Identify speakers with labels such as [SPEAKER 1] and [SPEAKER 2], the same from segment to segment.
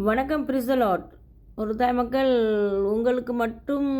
[SPEAKER 1] வணக்கம் பிரிசலாட். ஒரு தாய் மக்கள் உங்களுக்கு மட்டும்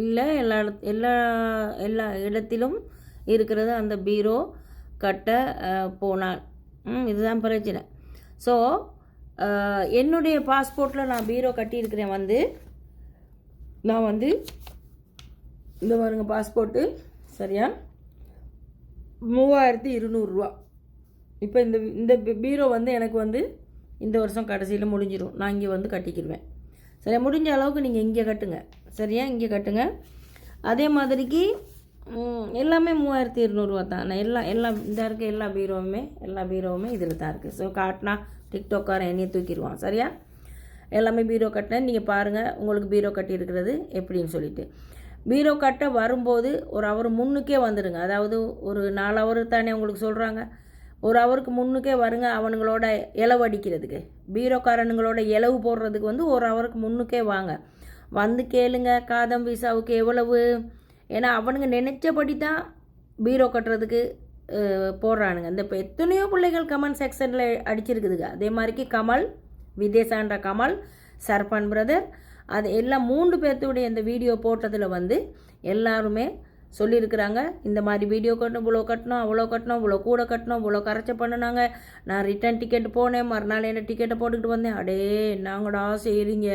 [SPEAKER 1] இல்லை எல்லா எல்லா எல்லா இடத்திலும் இருக்கிறது அந்த பீரோ கட்ட போனால். இதுதான் பிரச்சனை. ஸோ என்னுடைய பாஸ்போர்ட்டில் நான் பீரோ கட்டியிருக்கிறேன் வந்து. நான் வந்து இந்த பாருங்க பாஸ்போர்ட்டு. சரியா? மூவாயிரத்தி இருநூறுவா இப்போ இந்த இந்த பீரோ வந்து எனக்கு வந்து இந்த வருஷம் கடைசியில் முடிஞ்சிடும் நான் இங்கே வந்து கட்டிக்கிடுவேன் சரியா? முடிஞ்ச அளவுக்கு நீங்கள் இங்கே கட்டுங்க. சரியா? இங்கே கட்டுங்க. அதே மாதிரிக்கு எல்லாமே மூவாயிரத்தி இருநூறுவா தான். நான் எல்லா எல்லா இந்த இருக்க எல்லா பீரோவுமே எல்லா பீரோவுமே இதில் தான் இருக்குது ஸோ காட்டினா டிக்டாக்காரன் என்னையை தூக்கிடுவான் சரியா? எல்லாமே பீரோ கட்டினேன். நீங்கள் பாருங்கள் உங்களுக்கு பீரோ கட்டியிருக்கிறது எப்படின்னு சொல்லிட்டு. பீரோ கட்ட வரும்போது ஒரு அவர் முன்னுக்கே வந்துடுங்க. அதாவது ஒரு நாலு அவர் தானே உங்களுக்கு சொல்கிறாங்க ஒரு அவருக்கு முன்னுக்கே வருங்க அவனுங்களோட இலவு அடிக்கிறதுக்கு. பீரோக்காரனுங்களோட இலவு போடுறதுக்கு வந்து ஒரு அவருக்கு முன்னுக்கே வாங்க. வந்து கேளுங்க காதம் விசாவுக்கு எவ்வளவு? ஏன்னா அவனுங்க நினைச்சபடி தான் பீரோ கட்டுறதுக்கு போடுறானுங்க. இந்த இப்போ எத்தனையோ பிள்ளைகள் கமெண்ட் செக்ஷனில் அடிச்சிருக்குதுங்க. அதே மாதிரிக்கு கமல் விதேசான்ற கமல் சர்பன் பிரதர் அது எல்லாம் மூன்று பேர்த்துடைய இந்த வீடியோ போட்டதில் வந்து எல்லாருமே சொல்லியிருக்கிறாங்க. இந்த மாதிரி வீடியோ கட்டணும் இவ்வளோ கட்டணும் அவ்வளோ கட்டணும் இவ்வளோ கூட கட்டணும் இவ்வளோ கரைச்ச பண்ணினாங்க. நான் ரிட்டர்ன் டிக்கெட் போனேன் மறுநாள் என்ன டிக்கெட்டை போட்டுக்கிட்டு வந்தேன். அடே என்னங்கடா செய்கிறீங்க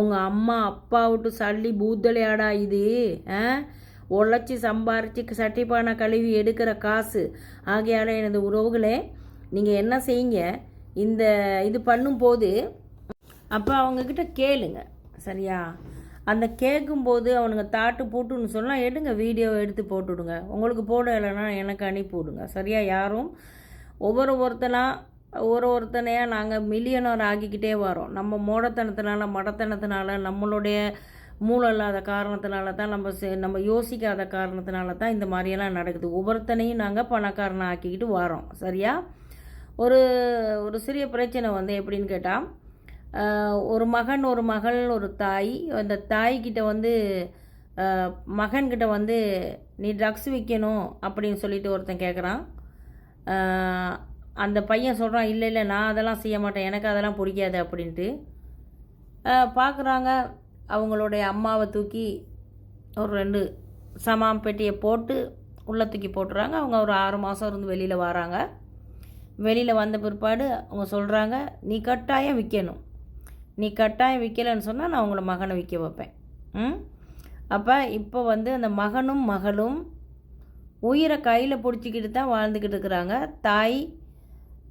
[SPEAKER 1] உங்கள் அம்மா அப்பா விட்டு சல்லி பூத்தலையாடா இது ஆ? உழைச்சி சம்பாரித்து சட்டிப்பானை கழுவி எடுக்கிற காசு. ஆகையால் எனது உறவுகளே நீங்கள் என்ன செய்யுங்க? இந்த இது பண்ணும்போது அப்போ அவங்கக்கிட்ட கேளுங்க. சரியா? அந்த கேட்கும்போது அவனுங்க தாட்டு போட்டுன்னு சொன்னால் எடுங்க வீடியோ எடுத்து போட்டுவிடுங்க உங்களுக்கு போட இல்லைன்னா எனக்கு அனுப்பி விடுங்க சரியா? யாரும்? ஒவ்வொரு ஒருத்தனாக ஒரு ஒருத்தனையாக நாங்கள் மில்லியனர் ஆக்கிக்கிட்டே வரோம். நம்ம மூடத்தனத்தினால மடத்தனத்தினால நம்மளுடைய மூளை இல்லாத காரணத்தினால தான் நம்ம செ- நம்ம யோசிக்காத காரணத்தினால தான் இந்த மாதிரியெல்லாம் நடக்குது. ஒவ்வொருத்தனையும் நாங்கள் பணக்காரனை ஆக்கிக்கிட்டு வரோம். சரியா? ஒரு ஒரு சிறிய பிரச்சனை வந்து எப்படின்னு கேட்டால் ஒரு மகன் ஒரு மகள் ஒரு தாய். அந்த தாய்கிட்ட வந்து மகன்கிட்ட வந்து நீ ட்ரக்ஸ் விற்கணும் அப்படின்னு சொல்லிட்டு ஒருத்தன் கேட்குறான் அந்த பையன் சொல்கிறான் இல்லை இல்லை நான் அதெல்லாம் செய்ய மாட்டேன். எனக்கு அதெல்லாம் பிடிக்காது அப்படின்ட்டு. பார்க்குறாங்க அவங்களுடைய அம்மாவை தூக்கி ஒரு ரெண்டு சமாம் பெட்டியை போட்டு உள்ளே தூக்கி போட்டுறாங்க. அவங்க ஒரு ஆறு மாதம் இருந்து வெளியில் வராங்க. வெளியில் வந்த பிற்பாடு அவங்க சொல்கிறாங்க நீ கட்டாயம் விற்கணும் நீ கட்டாயம் விற்கலைன்னு சொன்னால் நான் உங்களை மகனை விற்க வைப்பேன். ம்? அப்போ இப்போ வந்து அந்த மகனும் மகளும் உயிரை கையில் பிடிச்சிக்கிட்டு தான் வாழ்ந்துக்கிட்டு இருக்கிறாங்க. தாய்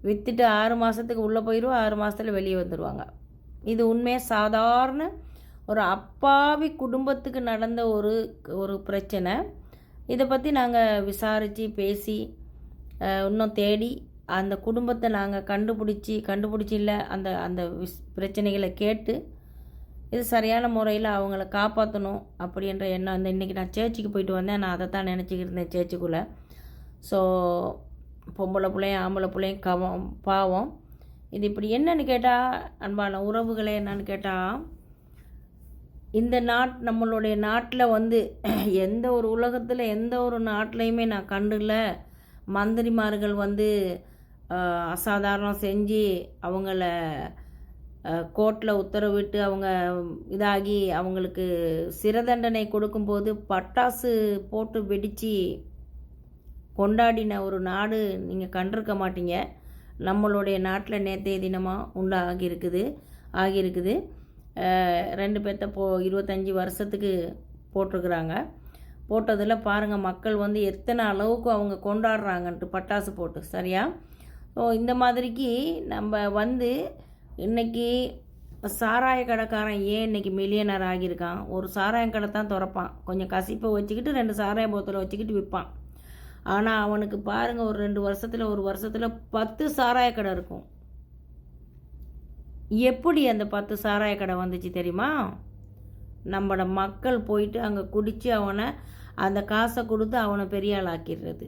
[SPEAKER 1] விற்றுட்டு ஆறு மாதத்துக்கு உள்ளே போயிடும் ஆறு மாதத்துல வெளியே வந்துடுவாங்க இது உண்மையாக சாதாரண ஒரு அப்பாவி குடும்பத்துக்கு நடந்த ஒரு ஒரு பிரச்சனை. இதை பற்றி நாங்கள் விசாரித்து பேசி இன்னும் தேடி அந்த குடும்பத்தை நாங்கள் கண்டுபிடிச்சி கண்டுபிடிச்சி இல்லை அந்த அந்த விஸ் பிரச்சனைகளை கேட்டு இது சரியான முறையில் அவங்கள காப்பாற்றணும் அப்படின்ற எண்ணம் அந்த இன்றைக்கி நான் சேர்ச்சிக்கு போயிட்டு வந்தேன். நான் அதை தான் நினச்சிக்கிட்டு இருந்தேன் சேர்ச்சிக்குள்ளே. ஸோ பொம்பளை பிள்ளையும் ஆம்பளை பிள்ளையும் கவம் பாவம். இது இப்படி என்னன்னு கேட்டால் அன்பான உறவுகளே என்னன்னு கேட்டால் இந்த நாட் நம்மளுடைய நாட்டில் வந்து எந்த ஒரு உலகத்தில் எந்த ஒரு நாட்டிலையுமே நான் கண்டுல மந்திரிமார்கள் வந்து அசாதாரணம் செஞ்சு அவங்கள கோர்ட்டில் உத்தரவிட்டு அவங்க இதாகி அவங்களுக்கு சிறை தண்டனை கொடுக்கும்போது பட்டாசு போட்டு வெடித்து கொண்டாடின ஒரு நாடு நீங்கள் கண்டிருக்க மாட்டீங்க. நம்மளுடைய நாட்டில் நேற்றைய தினமாக உண்டாகியிருக்குது ஆகியிருக்குது ரெண்டு பேர்த்த போ இருபத்தஞ்சி வருஷத்துக்கு போட்டிருக்கிறாங்க. போட்டதில் பாருங்கள் மக்கள் வந்து எத்தனை அளவுக்கு அவங்க கொண்டாடுறாங்கன்ட்டு பட்டாசு போட்டு சரியா? ஸோ இந்த மாதிரிக்கு நம்ம வந்து இன்றைக்கி சாராய கடைக்காரன் ஏன் இன்னைக்கு மில்லியனர் ஆகியிருக்கான்? ஒரு சாராயம் கடை தான் திறப்பான். கொஞ்சம் கசிப்பை வச்சுக்கிட்டு ரெண்டு சாராய போத்தலை வச்சுக்கிட்டு விற்பான். ஆனால் அவனுக்கு பாருங்கள் ஒரு ரெண்டு வருஷத்தில் ஒரு வருஷத்தில் பத்து சாராய கடை இருக்கும். எப்படி அந்த பத்து சாராய கடை வந்துச்சு தெரியுமா? நம்மளோட மக்கள் போயிட்டு அங்கே குடித்து அவனை அந்த காசை கொடுத்து அவனை பெரிய ஆளாக்கிடுறது. ஆக்கிடுறது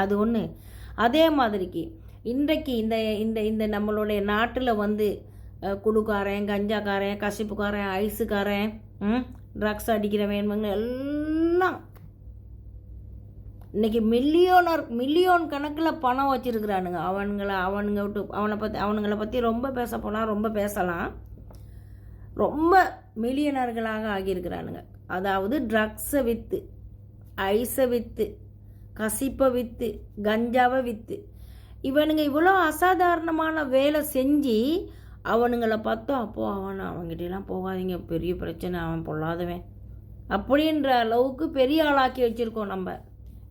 [SPEAKER 1] அது ஒன்று அதே மாதிரிக்கு இன்றைக்கு இந்த இந்த இந்த நம்மளுடைய நாட்டில் வந்து குடுக்காரன் கஞ்சாக்காரன் கசிப்புக்காரன் ஐஸுக்காரன் ட்ரக்ஸ் அடிக்கிறவன் இவங்க எல்லாம் இன்னைக்கு மில்லியோனர் மில்லியோன் கணக்கில் பணம் வச்சுருக்கிறானுங்க. அவனுங்களை அவனுங்க விட்டு அவனை பற்றி அவனுங்களை பற்றி ரொம்ப பேச போனால் ரொம்ப பேசலாம். ரொம்ப மில்லியனர்களாக ஆகியிருக்கிறானுங்க. அதாவது ட்ரக்ஸை விற்று ஐஸை விற்று கசிப்பை விற்று கஞ்சாவை விற்று இவனுங்க இவ்வளோ அசாதாரணமான வேலை செஞ்சு அவனுங்களை பார்த்தோம் அப்போது அவன் அவன்கிட்டலாம் போகாதீங்க பெரிய பிரச்சனை அவன் பொல்லாதவன். அப்படின்ற அளவுக்கு பெரிய ஆளாக்கி வச்சுருக்கோம் நம்ம.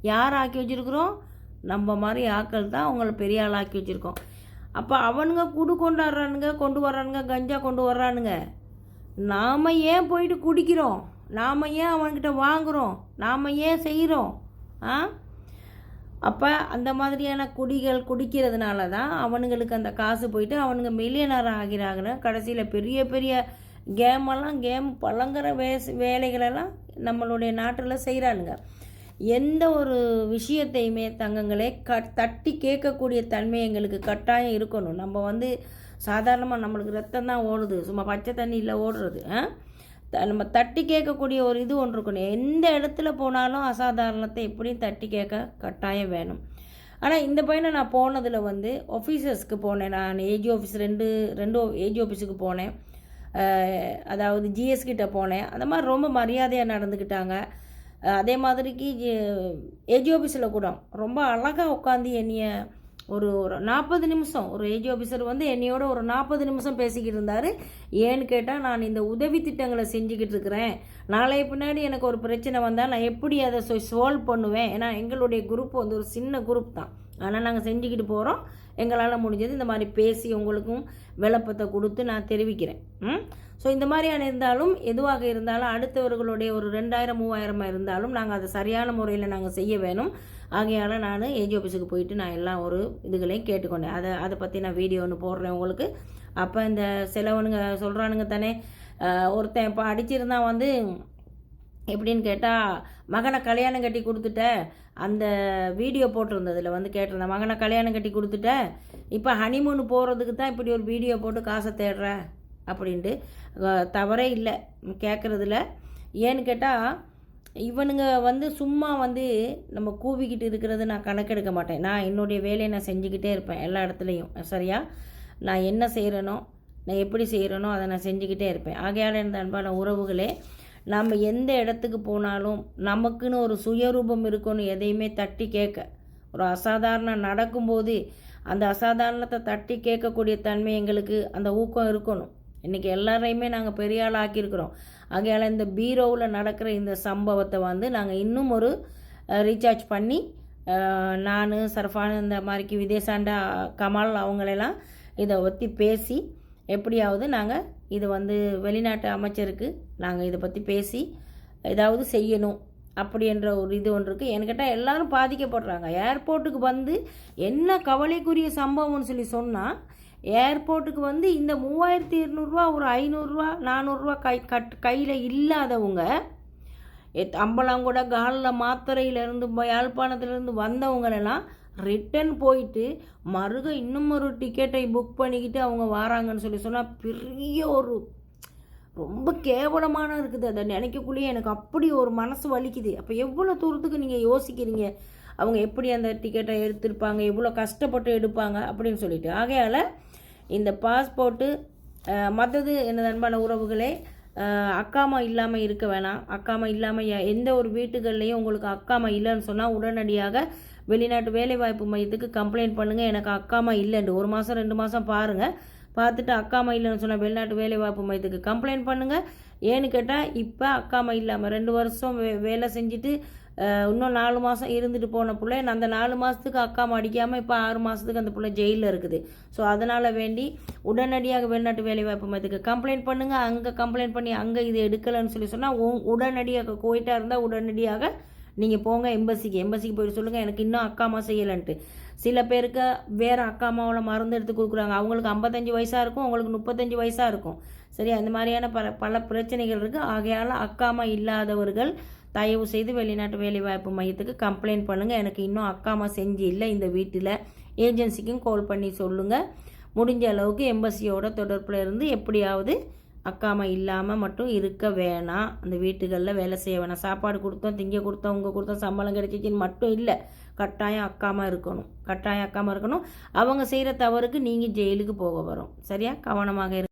[SPEAKER 1] யார் ஆக்கி வச்சுருக்குறோம்? நம்ம மாதிரி ஆக்கள் தான் அவங்கள பெரிய ஆளாக்கி வச்சுருக்கோம். அப்போ அவனுங்க குடு கொண்டாடுறானுங்க கொண்டு வர்றானுங்க கஞ்சா கொண்டு வர்றானுங்க. நாம் ஏன் போயிட்டு குடிக்கிறோம்? நாம் ஏன் அவன்கிட்ட வாங்குகிறோம் நாம் ஏன் செய்கிறோம் ஆ? அப்போ அந்த மாதிரியான குடிகள் குடிக்கிறதுனால தான் அவனுங்களுக்கு அந்த காசு போயிட்டு அவனுங்க மில்லியனர் ஆகிறாங்க. கடைசியில் பெரிய பெரிய கேமெல்லாம் கேம் பழங்குற வே வேலைகளெல்லாம் நம்மளுடைய நாட்டில் செய்கிறானுங்க எந்த ஒரு விஷயத்தையுமே தங்கங்களே க தட்டி கேட்கக்கூடிய தன்மை எங்களுக்கு கட்டாயம் இருக்கணும். நம்ம வந்து சாதாரணமாக நம்மளுக்கு ரத்தம் தான் ஓடுது. சும்மா பச்சை தண்ணியில் ஓடுறது ஆ? நம்ம தட்டி கேட்கக்கூடிய ஒரு இது ஒன்று இருக்கணும். எந்த இடத்துல போனாலும் அசாதாரணத்தை எப்படியும் தட்டி கேட்க கட்டாயம் வேணும். ஆனால் இந்த பையனை நான் போனதில் வந்து ஆஃபீஸர்ஸ்க்கு போனேன். நான் ஏஜி ஆஃபீஸ் ரெண்டு ரெண்டு ஏஜி ஆஃபீஸுக்கு போனேன். அதாவது ஜிஎஸ்கிட்ட போனேன். அந்த மாதிரி ரொம்ப மரியாதையாக நடந்துக்கிட்டாங்க. அதே மாதிரிக்கு ஏஜி ஆஃபீஸில் கூட ரொம்ப அழகாக உட்காந்து என்னைய ஒரு ஒரு நாற்பது நிமிஷம். ஒரு ஏஜி ஆஃபீஸர் வந்து என்னையோட ஒரு நாற்பது நிமிஷம் பேசிக்கிட்டு இருந்தார். ஏன்னு கேட்டால் நான் இந்த உதவி திட்டங்களை செஞ்சுக்கிட்டு இருக்கிறேன். நாளைய பின்னாடி எனக்கு ஒரு பிரச்சனை வந்தால் நான் எப்படி அதை சால்வ் பண்ணுவேன்? ஏன்னா எங்களுடைய குரூப் வந்து ஒரு சின்ன குரூப் தான். ஆனால் நாங்கள் செஞ்சுக்கிட்டு போகிறோம் எங்களால் முடிஞ்சது இந்த மாதிரி பேசி உங்களுக்கும் விளப்பத்தை கொடுத்து நான் தெரிவிக்கிறேன். ம்? ஸோ இந்த மாதிரியான இருந்தாலும் எதுவாக இருந்தாலும் அடுத்தவர்களுடைய ஒரு ரெண்டாயிரம் மூவாயிரமாக இருந்தாலும் நாங்கள் அதை சரியான முறையில் நாங்கள் செய்ய வேணும். ஆகையால் நான் ஏஜி ஆஃபீஸுக்கு போயிட்டு நான் எல்லாம் ஒரு இதுகளையும் கேட்டுக்கொண்டேன். அதை அதை பற்றி நான் வீடியோ ஒன்று போடுறேன் உங்களுக்கு. அப்போ இந்த சிலவனுங்க சொல்கிறானுங்க தானே ஒருத்தன் இப்போ அடிச்சிருந்தான் வந்து எப்படின்னு கேட்டால் மகனை கல்யாணம் கட்டி கொடுத்துட்ட. அந்த வீடியோ போட்டிருந்ததில் வந்து கேட்டிருந்தேன். மகனை கல்யாணம் கட்டி கொடுத்துட்ட. இப்போ ஹனிமூன் போகிறதுக்கு தான் இப்படி ஒரு வீடியோ போட்டு காசை தேடுற அப்படின்ட்டு. தவறே இல்லை கேட்குறதுல ஏன்னு கேட்டால் இவனுங்க வந்து சும்மா வந்து நம்ம கூவிக்கிட்டு இருக்கிறது நான் கணக்கெடுக்க மாட்டேன். நான் என்னுடைய வேலையை நான் செஞ்சுக்கிட்டே இருப்பேன் எல்லா இடத்துலையும். சரியா? நான் என்ன செய்கிறேனோ நான் எப்படி செய்கிறேனோ அதை நான் செஞ்சுக்கிட்டே இருப்பேன். ஆகையால் இருந்த அன்பான உறவுகளே நம்ம எந்த இடத்துக்கு போனாலும் நமக்குன்னு ஒரு சுயரூபம் இருக்கணும் எதையுமே தட்டி கேட்க. ஒரு அசாதாரணம் நடக்கும்போது அந்த அசாதாரணத்தை தட்டி கேட்கக்கூடிய தன்மை எங்களுக்கு அந்த ஊக்கம் இருக்கணும். இன்றைக்கி எல்லாரையுமே நாங்கள் பெரிய ஆள் ஆக்கியிருக்கிறோம். ஆகையால் இந்த பீரோவில் நடக்கிற இந்த சம்பவத்தை வந்து நாங்கள் இன்னும் ஒரு ரீசார்ஜ் பண்ணி நான் சர்ஃபான் இந்த மாதிரிக்கு விதேசாண்டா கமால் அவங்களெல்லாம் இதை ஒத்தி பேசி எப்படியாவது நாங்கள் இது வந்து வெளிநாட்டு அமைச்சருக்கு நாங்கள் இதை பற்றி பேசி ஏதாவது செய்யணும் அப்படின்ற ஒரு இது ஒன்று இருக்குது என்கிட்ட எல்லாரும் பாதிக்கப்படுறாங்க. ஏர்போர்ட்டுக்கு வந்து என்ன கவலைக்குரிய சம்பவம்னு சொல்லி சொன்னால் ஏர்போர்ட்டுக்கு வந்து இந்த மூவாயிரத்தி இருநூறுவா ஒரு ஐநூறுரூவா நானூறுரூவா கை கட் கையில் இல்லாதவங்க எத் அம்பலாங்கூட காலில் மாத்திரையிலேருந்து யாழ்ப்பாணத்துலேருந்து வந்தவங்களெல்லாம் ரிட்டன் போயிட்டு மறுக இன்னும் ஒரு டிக்கெட்டை புக் பண்ணிக்கிட்டு அவங்க வராங்கன்னு சொல்லி சொன்னால் பெரிய ஒரு ரொம்ப கேவலமான இருக்குது. அதை நினைக்கக்குள்ளேயே எனக்கு அப்படி ஒரு மனசு வலிக்குது. அப்போ எவ்வளோ தூரத்துக்கு நீங்கள் யோசிக்கிறீங்க? அவங்க எப்படி அந்த டிக்கெட்டை எடுத்திருப்பாங்க? எவ்வளோ கஷ்டப்பட்டு எடுப்பாங்க? அப்படின்னு சொல்லிட்டு. ஆகையால் இந்த பாஸ்போர்ட்டு மற்றது எனது அன்பான உறவுகளே அக்காமா இல்லாமல் இருக்க வேணாம். அக்காமா இல்லாமல் எந்த ஒரு வீட்டுகள்லேயும் உங்களுக்கு அக்காமா இல்லைன்னு சொன்னால் உடனடியாக வெளிநாட்டு வேலைவாய்ப்பு மையத்துக்கு கம்ப்ளைண்ட் பண்ணுங்கள் எனக்கு அக்காமா இல்லைண்டு ஒரு மாதம் ரெண்டு மாதம் பாருங்கள் பார்த்துட்டு அக்காமா இல்லைன்னு சொன்னால் வெளிநாட்டு வேலைவாய்ப்பு மையத்துக்கு கம்ப்ளைண்ட் பண்ணுங்கள் ஏன்னு கேட்டால் இப்போ அக்காமா இல்லாமல் ரெண்டு வருஷம் வே வேலை செஞ்சுட்டு இன்னும் நாலு மாதம் இருந்துட்டு போன பிள்ளை அந்த நாலு மாதத்துக்கு அக்காமா அடிக்காமல் இப்போ ஆறு மாதத்துக்கு அந்த பிள்ளை ஜெயிலில் இருக்குது. ஸோ அதனால் வேண்டி உடனடியாக வெளிநாட்டு வேலைவாய்ப்பு மையத்துக்கு கம்ப்ளைண்ட் பண்ணுங்கள் அங்கே கம்ப்ளைண்ட் பண்ணி அங்கே இது எடுக்கலைன்னு சொல்லி சொன்னால் உடனடியாக கோயிட்டாக இருந்தால் உடனடியாக நீங்கள் போங்க எம்பசிக்கு எம்பசிக்கு போயிட்டு சொல்லுங்கள் எனக்கு இன்னும் அக்காமா செய்யலைன்ட்டு. சில பேருக்கு வேறு அக்காமாவில் மருந்து எடுத்து கொடுக்குறாங்க. அவங்களுக்கு ஐம்பத்தஞ்சு வயசாக இருக்கும் அவங்களுக்கு முப்பத்தஞ்சு வயசாக இருக்கும். சரி அந்த மாதிரியான பல பல பிரச்சனைகள் இருக்குது ஆகையால் அக்காமா இல்லாதவர்கள் தயவு செய்து வெளிநாட்டு வேலைவாய்ப்பு மையத்துக்கு கம்ப்ளைண்ட் பண்ணுங்கள் எனக்கு இன்னும் அக்காமா செஞ்சு இல்லை இந்த வீட்டில். ஏஜென்சிக்கும் கால் பண்ணி சொல்லுங்கள் முடிஞ்ச அளவுக்கு எம்பசியோட தொடர்பில் இருந்து எப்படியாவது அக்காமா இல்லாமல் மட்டும் இருக்க வேணாம் அந்த வீட்டுகளில் வேலை செய்ய வேணாம். சாப்பாடு கொடுத்தோம் திங்க கொடுத்தோம் உங்கள் கொடுத்தோம் சம்பளம் கிடைச்சிச்சின்னு மட்டும் இல்லை. கட்டாயம் அக்காமா இருக்கணும். கட்டாயம் அக்காமா இருக்கணும். அவங்க செய்கிற தவறுக்கு நீங்கள் ஜெயிலுக்கு போக வரும். சரியா? கவனமாக இரு